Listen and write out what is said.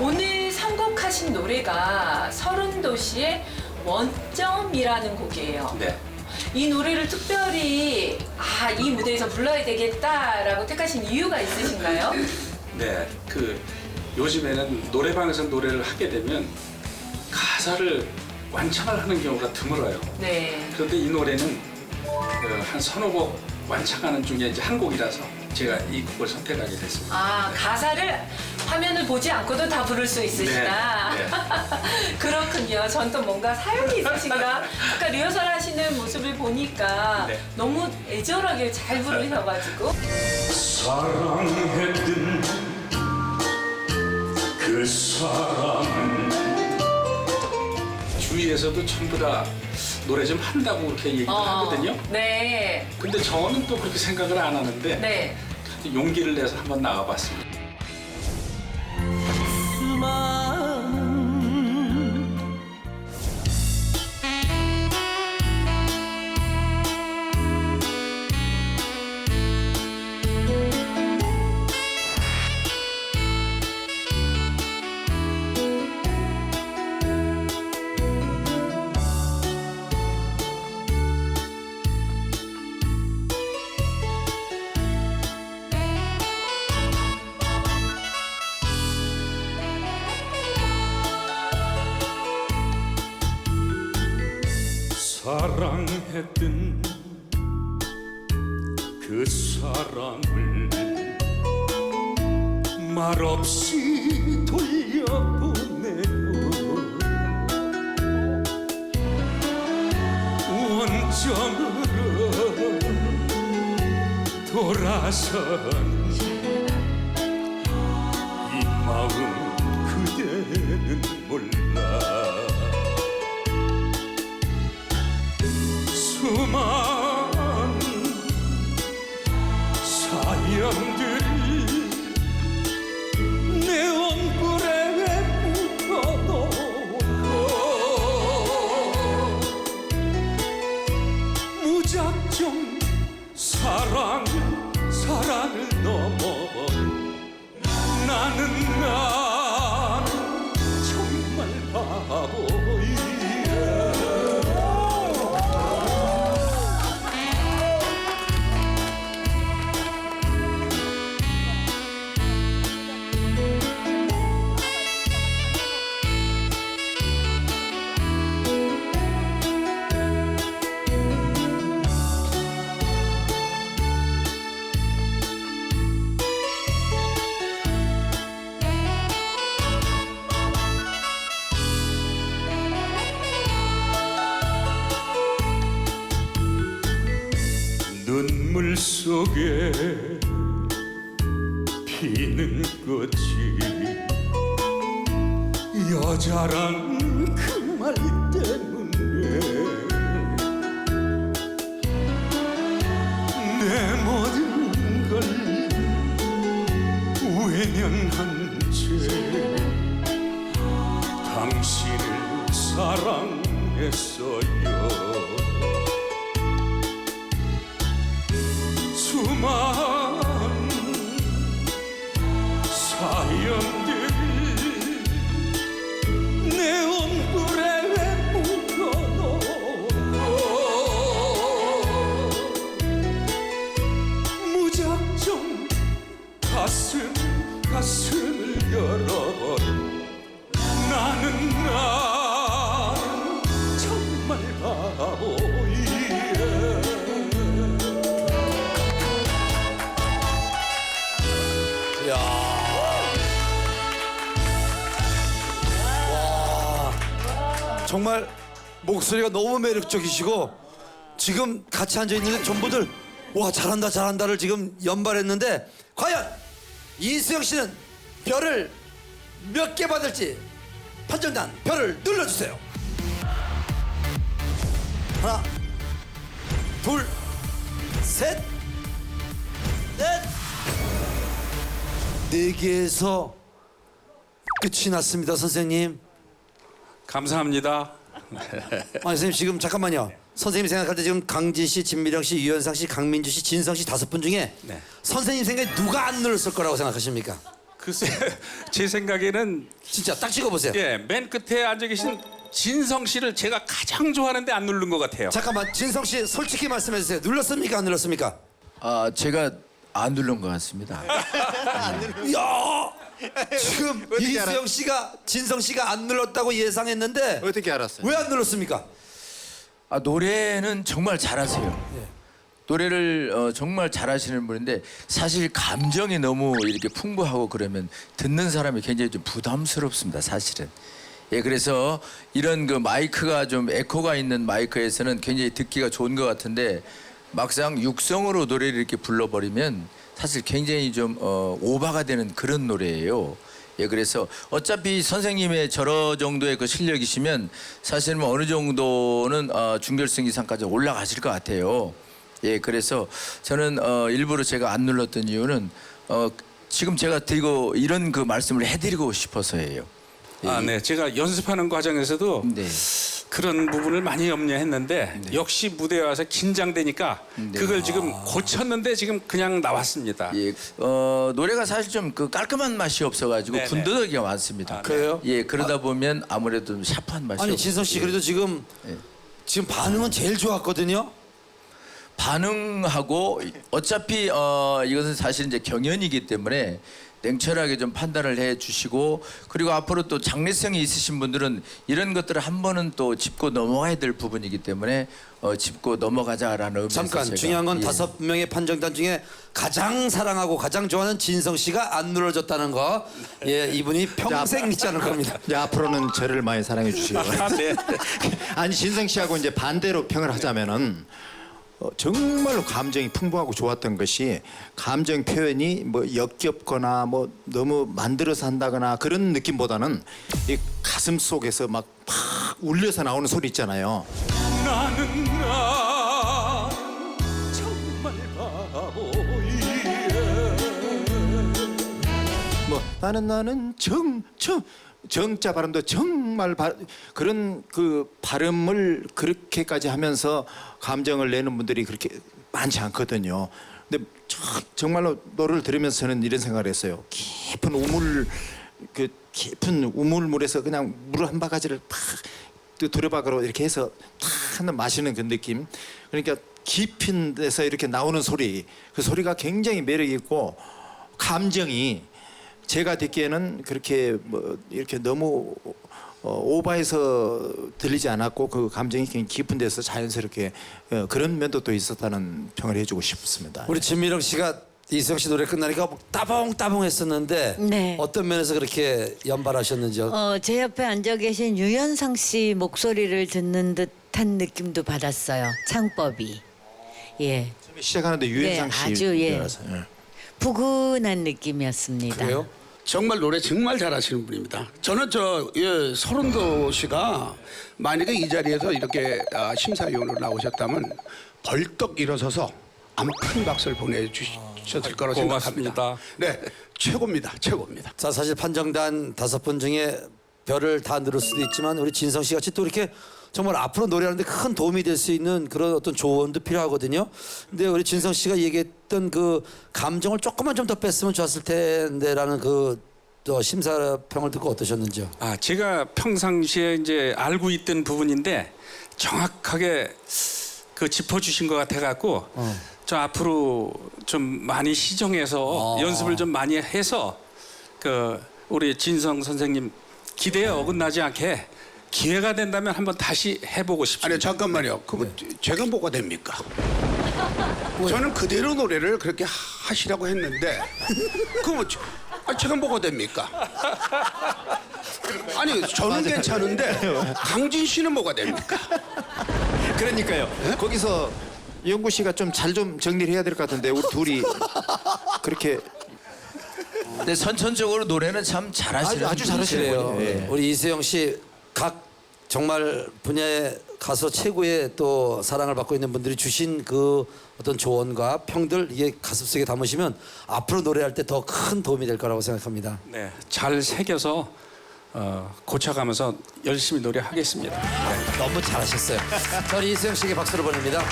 오늘 선곡하신 노래가 서른 도시의 원점이라는 곡이에요. 네. 이 노래를 특별히 아, 이 무대에서 불러야 되겠다라고 택하신 이유가 있으신가요? 네. 그 요즘에는 노래방에서 노래를 하게 되면 가사를 완창을 하는 경우가 드물어요. 네. 그런데 이 노래는 그 한 서너 곡 완창하는 중에 이제 한 곡이라서 제가 이 곡을 선택하게 됐습니다. 아, 가사를 화면을 보지 않고도 다 부를 수 있으시다. 네, 그렇군요. 전 또 뭔가 사연이 있으신가? 아까 리허설 하시는 모습을 보니까 네. 너무 애절하게 잘 부르셔가지고. 사랑했던 그 사람을 주위에서도 전부 다 노래 좀 한다고 그렇게 얘기를 하거든요. 네. 근데 저는 또 그렇게 생각을 안 하는데 네. 용기를 내서 한번 나와봤습니다. 사랑했던 그 사람을 말없이 돌려보내고 원점으로 돌아선 이 마음 그대는 수 눈물 속에 피는 꽃이 여자란 그 말 때문에 내 모든 걸 외면한 채 당신을 사랑했어요 정말 목소리가 너무 매력적이시고 지금 같이 앉아 있는 전부들 와 잘한다 잘한다를 지금 연발했는데 과연 이수영 씨는 별을 몇 개 받을지 판정단 별을 눌러주세요. 하나, 둘, 셋, 넷, 네 개에서 끝이 났습니다, 선생님. 감사합니다. 아니 선생님 지금 잠깐만요. 선생님 생각할 때 지금 강진 씨, 진미령 씨, 유현상 씨, 강민주 씨, 진성 씨 다섯 분 중에 네. 선생님 생각에 누가 안 눌렀을 거라고 생각하십니까? 그 글쎄 제 생각에는 진짜 딱 찍어보세요. 예, 맨 끝에 앉아 계신 진성 씨를 제가 가장 좋아하는데 안 누른 것 같아요. 잠깐만 진성 씨 솔직히 말씀해 주세요. 눌렀습니까 안 눌렀습니까? 아 제가 안 누른 것 같습니다. 야 지금 이수영 씨가 진성 씨가 안 눌렀다고 예상했는데 어떻게 알았어요? 왜 안 눌렀습니까? 아 노래는 정말 잘하세요. 노래를 어, 정말 잘하시는 분인데 사실 감정이 너무 이렇게 풍부하고 그러면 듣는 사람이 굉장히 좀 부담스럽습니다. 사실은. 예, 그래서 이런 그 마이크가 좀 에코가 있는 마이크에서는 굉장히 듣기가 좋은 것 같은데 막상 육성으로 노래를 이렇게 불러버리면 사실 굉장히 좀 어, 오바가 되는 그런 노래예요. 예, 그래서 어차피 선생님의 저러 정도의 그 실력이시면 사실은 뭐 어느 정도는 어, 준결승 이상까지 올라가실 것 같아요. 예, 그래서 저는 어, 일부러 제가 안 눌렀던 이유는 어, 지금 제가 드리고 이런 그 말씀을 해드리고 싶어서예요. 아, 네. 제가 연습하는 과정에서도 네. 그런 부분을 많이 염려했는데 역시 무대에 와서 긴장되니까 그걸 지금 고쳤는데 지금 그냥 나왔습니다. 예, 어, 노래가 사실 좀 그 깔끔한 맛이 없어가지고 네네. 군더더기가 많습니다. 아, 그래요? 예, 그러다 보면 아무래도 좀 샤프한 맛이 아니 없- 진성 씨 그래도 지금 예. 지금 반응은 제일 좋았거든요. 반응하고 어차피 어, 이것은 사실 이제 경연이기 때문에 냉철하게 좀 판단을 해 주시고 그리고 앞으로 또 장래성이 있으신 분들은 이런 것들을 한 번은 또 짚고 넘어가야 될 부분이기 때문에 어, 짚고 넘어가자라는 의미에서 잠깐 제가, 중요한 건 예. 다섯 명의 판정단 중에 가장 사랑하고 가장 좋아하는 진성 씨가 안 눌러줬다는 거. 예, 이분이 평생 잊지 않을 겁니다. 이제 앞으로는 저를 많이 사랑해 주시고. 아, 네. 아니 진성 씨하고 이제 반대로 평을 하자면은 어, 정말로 감정이 풍부하고 좋았던 것이 감정 표현이 뭐 역겹거나 뭐 너무 만들어서 한다거나 그런 느낌보다는 이 가슴 속에서 막 팍 울려서 나오는 소리 있잖아요. 나는 나 정말 바보이네 뭐 나는 나는 정정 정자 발음도 정말 바, 그런 그 발음을 그렇게까지 하면서 감정을 내는 분들이 그렇게 많지 않거든요. 근데 저- 정말로 노래를 들으면서 저는 이런 생각을 했어요. 깊은 우물 그 깊은 우물물에서 그냥 물 한 바가지를 팍또 두레박으로 이렇게 해서 탁 한번 마시는 그 느낌. 그러니까 깊은 데서 이렇게 나오는 소리, 그 소리가 굉장히 매력 있고 감정이 제가 듣기에는 그렇게 뭐 이렇게 너무 어, 오바해서 들리지 않았고 그 감정이 굉장히 깊은 데서 자연스럽게 어, 그런 면도 또 있었다는 평을 해주고 싶습니다. 우리 진미령 씨가 이수영 씨 노래 끝나니까 따봉따봉 했었는데 네. 어떤 면에서 그렇게 연발하셨는지요? 어, 제 옆에 앉아 계신 유연상 씨 목소리를 듣는 듯한 느낌도 받았어요. 창법이. 예. 처음에 시작하는데 유현상 네, 씨 아주, 예. 들어서, 예. 느낌이었습니다. 그래요? 정말 노래 정말 잘하시는 분입니다. 저는 저 예, 서른도 씨가 만약에 이 자리에서 이렇게 아, 심사위원으로 나오셨다면 벌떡 일어서서 아마 큰 박수를 보내주셨을 거라고 고맙습니다. 생각합니다. 네, 최고입니다. 최고입니다. 자 사실 판정단 다섯 분 중에 별을 다 늘을 수도 있지만 우리 진성 씨 같이 또 이렇게 정말 앞으로 노래하는데 큰 도움이 될 수 있는 그런 어떤 조언도 필요하거든요. 근데 우리 진성 씨가 얘기했던 그 감정을 조금만 좀 더 뺐으면 좋았을 텐데라는 그또 심사평을 듣고 어떠셨는지요? 아, 제가 평상시에 이제 알고 있던 부분인데 정확하게 그 짚어주신 것 같아갖고 저 앞으로 좀 많이 시정해서 아. 연습을 좀 많이 해서 그 우리 진성 선생님 기대에 어긋나지 않게 기회가 된다면 한번 다시 해보고 싶습니다. 아니 잠깐만요. 그거 제가 뭐가 됩니까? 저는 그대로 노래를 그렇게 하시라고 했는데 그거 뭐 저- 아, 제가 뭐가 됩니까? 아니 저는 괜찮은데 강진 씨는 뭐가 됩니까? 그러니까요. 거기서 영구 씨가 좀 잘 좀 정리를 해야 될 것 같은데 우리 둘이 그렇게 근데 선천적으로 노래는 참 잘하시는 아주- 아주 잘하시네요. 분이세요. 그래요. 예. 우리 이수영 씨 각 정말 분야에 가서 최고의 또 사랑을 받고 있는 분들이 주신 그 어떤 조언과 평들 이게 가슴속에 담으시면 앞으로 노래할 때 더 큰 도움이 될 거라고 생각합니다. 네, 잘 새겨서 어, 고쳐가면서 열심히 노래하겠습니다. 너무 잘하셨어요. 자, 우리 이수영 씨에게 박수를 보냅니다.